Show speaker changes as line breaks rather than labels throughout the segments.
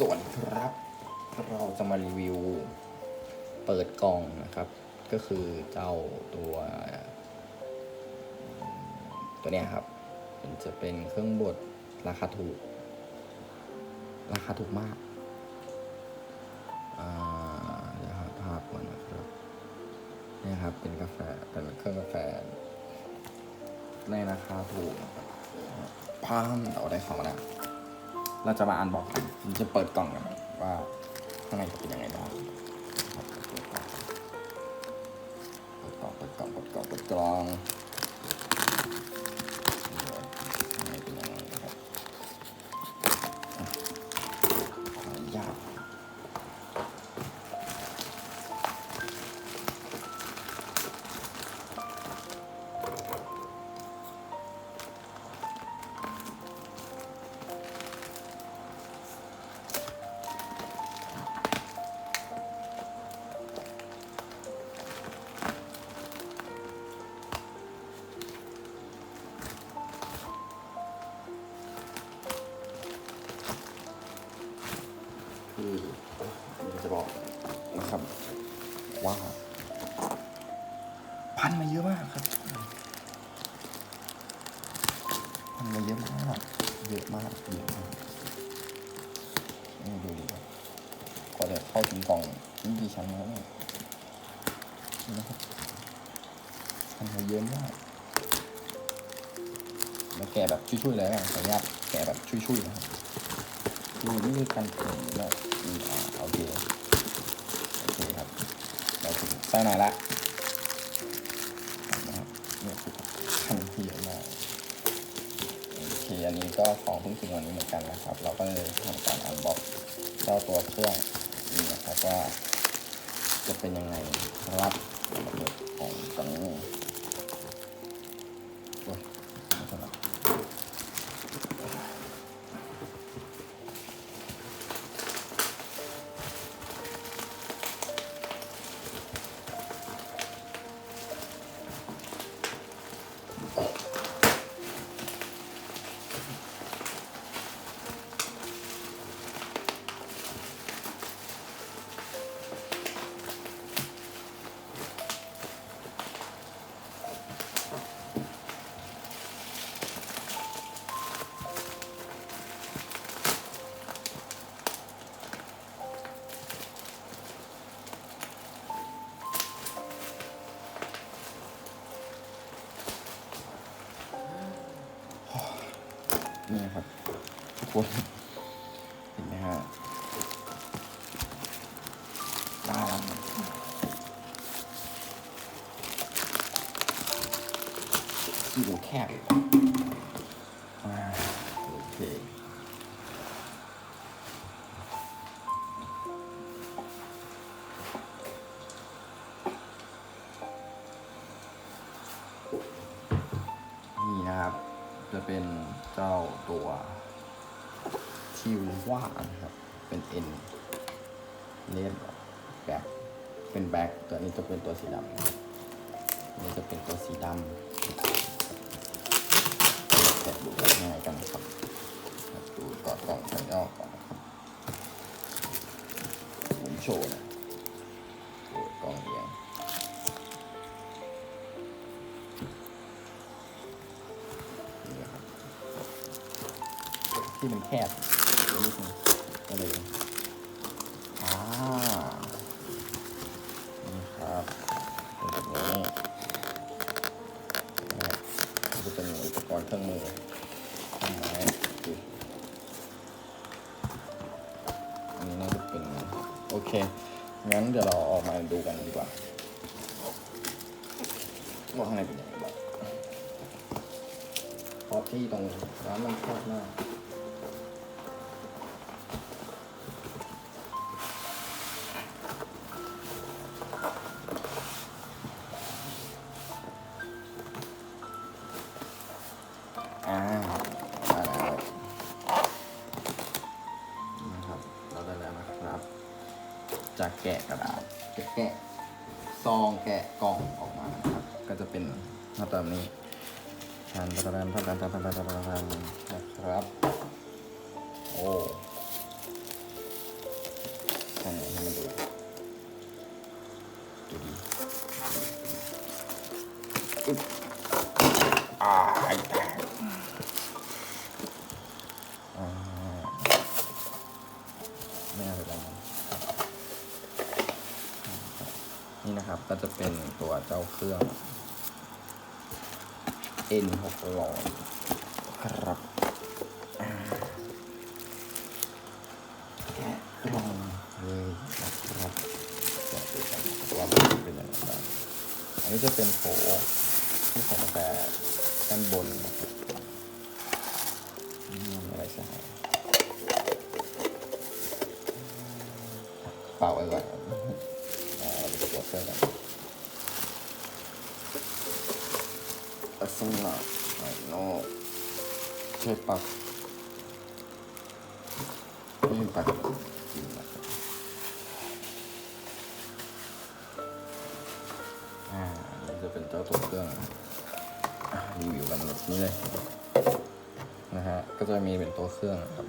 สวัสดีครับ เราจะมารีวิว เปิดกล่องนะครับ ก็คือเจ้าตัว ตัวเนี้ยครับ มันจะเป็นเครื่องบดราคาถูก ราคาถูกมากอ่าเดี๋ยวหาภาพก่อนนะครับเนี่ยครับเป็นกาแฟเป็นเครื่องกาแฟ ในราคาถูกนะครับพามเอาได้ของแล้ว เราจะมาอันบอกกันมันจะเปิดกล่องกันว่าข้างในจะเป็นยังไงบ้างเปิดกล่องเปิดกล่องเปิดกล่องเปิดกล่อง พันมาเยอะมากครับ พันมาเยอะมากเยอะมากเยอะมากนี่ดูดิกว่าจะเข้าถึงกล่องนี่กี่ชั้นแล้วเนี่ยนะครับพันมาเยอะมากแล้วแกะแบบช่วยๆเลยนะขออนุญาตแกะแบบช่วยๆนะครับดูนี่คือการเขียนแล้วอ่าโอเคโอเคครับเราถึงไส้ในละ โอเคอันนี้ก็ของเพิ่งถึงวันนี้เหมือนกันนะครับ เราก็เลยทำการอันบ็อกเจ้าตัวเครื่องนี้นะครับว่า จะเป็นยังไงครับระบบของกัน นี่ครับทุกคนเห็นไหมฮะตามที่ดูแคบ จะเป็นเจ้าตัวทิวว่านะครับ เป็น N เลนแบ็คเป็นแบ็คตัวนี้จะเป็นตัวสีดำนี่จะเป็นตัวสีดำแกะดูง่ายกันครับดูกอนกล่องภายนอกก่อนครับผมโชว์นะ ที่มันแคบนิดนึงก็เลยอ่านี่ครับเป็นแบบนี้นะครับก็จะเป็นอุปกรณ์เครื่องมือเครื่องไม้อันนี้น่าจะเป็นโอเค งั้นเดี๋ยวเราออกมาดูกันดีกว่าว่าข้างในเป็นยังไงบ้างเพราะที่ตรงร้านมันแคบมาก อ่าได้แล้วนะครับ เราได้แล้วนะครับจากแกะกระดาษจะแกะซองแกะกล่องออกมานะครับ ก็จะเป็นหน้าตาแบบนี้ทันทันทันทันทันทันทันทันทันทันนะครับ นี่นะครับ ก็จะเป็นตัวเจ้าเครื่อง N 6 0 0ครับแกะกล่องเลยนะครับแกะดูกันว่ามันเป็นยังไงบ้างอันนี้จะเป็นโถที่ใส่กาแฟด้านบนนะครับอืมอะไรใช่เป่าไว้ก่อนครับอ่าเราไปตัวเครื่องกัน ลักษณะภายนอกใช่ปะไม่มีปากจริงนะครับอ่าอันนี่จะเป็นเจ้าตัวเครื่องรีวิวกันแบบนี้เลยนะฮะก็จะมีเป็นตัวเครื่องนะครับ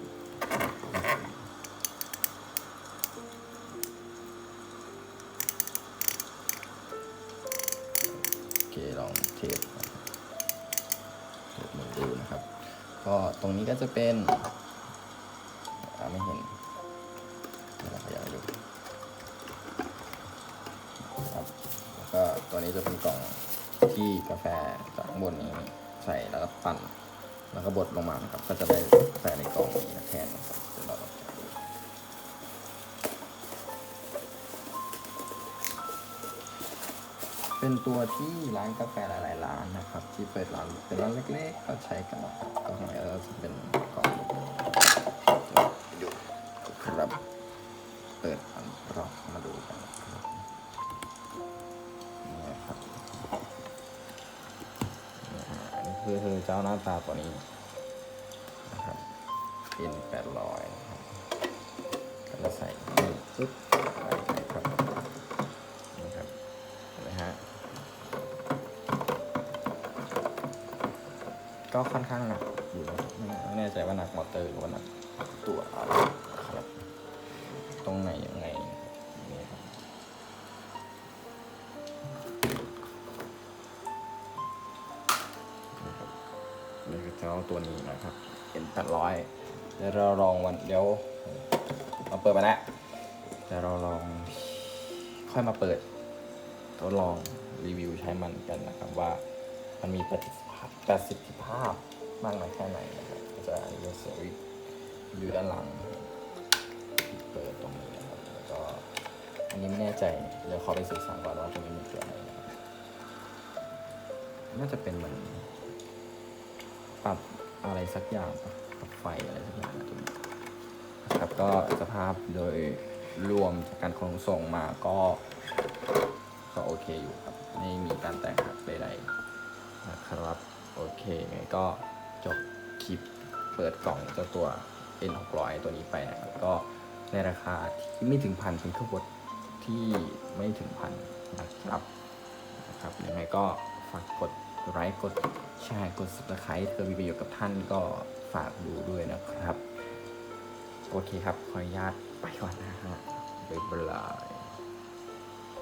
เคลองเทสนะครับเดี๋ยวมาดูนะครับ ก็ตรงนี้ก็จะเป็นอ่าไม่เห็นเดี๋ยวเราขยายดูครับแล้วก็ตัวนี้จะเป็นกล่องที่กาแฟจากข้างบนนี้ใส่แล้วก็ปั่น แล้วก็บดลงมานะครับ ก็จะได้ใส่ในกล่องนี้แทนนะครับเดี๋ยวเรา เป็นตัวที่ร้านกาแฟหลายๆร้านนะครับ ที่เปิดร้านเป็นร้านเล็กๆก็ใช้กันนะครับก็ของเราจะเป็นกล่องดูครับเปิดอันรอกมาดูกันนี่ครับนี่คือคือเจ้าหน้าตาตัวนี้นะครับเป็นแปดร้อยนะครับก็จะใส่ปึ๊บไปเลยครับนี่ครับ เห็นไหมฮะ ก็ค่อนข้างหนักอยู่นะไม่แน่ใจว่าหนักมอเตอร์หรือว่าหนักตัวอะไรครับ ตรงไหนยังไงนี่ครับนี่คือเจ้าตัวนี้นะครับเป็นแปดร้อยเดี๋ยวเราลองวันเดี๋ยวเราเปิดมาแล้วเดี๋ยวเราลองค่อยมาเปิดทดลองรีวิวใช้มันกันนะครับว่ามันมีประสิทธิภา ประสิทธิภาพมากน้อยแค่ไหนนะครับจะอันนี้จะสวิตช์อยู่ด้านหลังเปิดตรงนี้นะครับแล้วก็อันนี้ไม่แน่ใจเดี๋ยวขอไปศึกษาก่อนว่าตรงนี้มันคืออะไรนะครับน่าจะเป็นเหมือนปรับอะไรสักอย่างปรับไฟอะไรสักอย่างตรงนี้นะครับก็สภาพโดยรวมจากการขนส่งมาก็ก็โอเคอยู่ครับ ไม่มีการแตกหักใดๆนะครับ โอเคไงก็จบคลิปเปิดกล่องเจ้าตัว N 6 0 0 ตัวนี้ไปนะครับ ก็ในราคาที่ไม่ถึงพันเป็นเครื่องบดที่ไม่ถึงพันนะครับนะครับยังไงก็ฝากกดไลค์กดแชร์กด subscribe เพื่อมีประโยชน์กับท่านก็ฝากดูด้วยนะครับ โอเคครับ ขออนุญาตไปก่อนนะฮะบ๊ายบาย